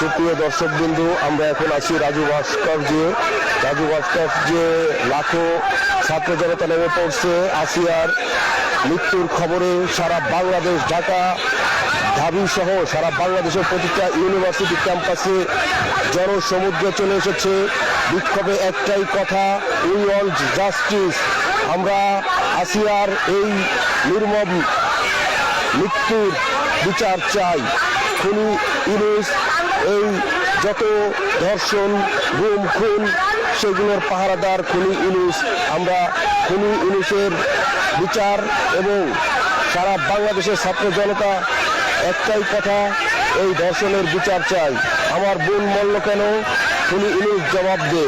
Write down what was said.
প্রিয় দর্শক বিন্দু আমরা এখন আছি রাজু ভাস্কর্যে। রাজু ভাস্কর্যে লাখো ছাত্র জনতা নেমে পড়ছে আসিয়ার মৃত্যুর খবরে সারা বাংলাদেশ, ঢাকা, ঢাবি সহ সারা বাংলাদেশের প্রতিটা ইউনিভার্সিটি ক্যাম্পাসে জনসমুদ্র চলে এসেছে। বিক্ষোভে একটাই কথা উই ওয়ান্ট জাস্টিস। আমরা আসিয়ার এই নির্মম মৃত্যুর বিচার চাই। খুনি ইলিশ এই যত ধর্ষণ, গুম, খুন, সেগুলোর পাহারাদার খুনি ইলিশ আমরা খুনি ইলিশের বিচার এবং সারা বাংলাদেশের ছাত্র জনতা একটাই কথা, এই ধর্ষণের বিচার চাই। আমার বোন মল্ল কেন? খুনি ইলিশ জবাব দে।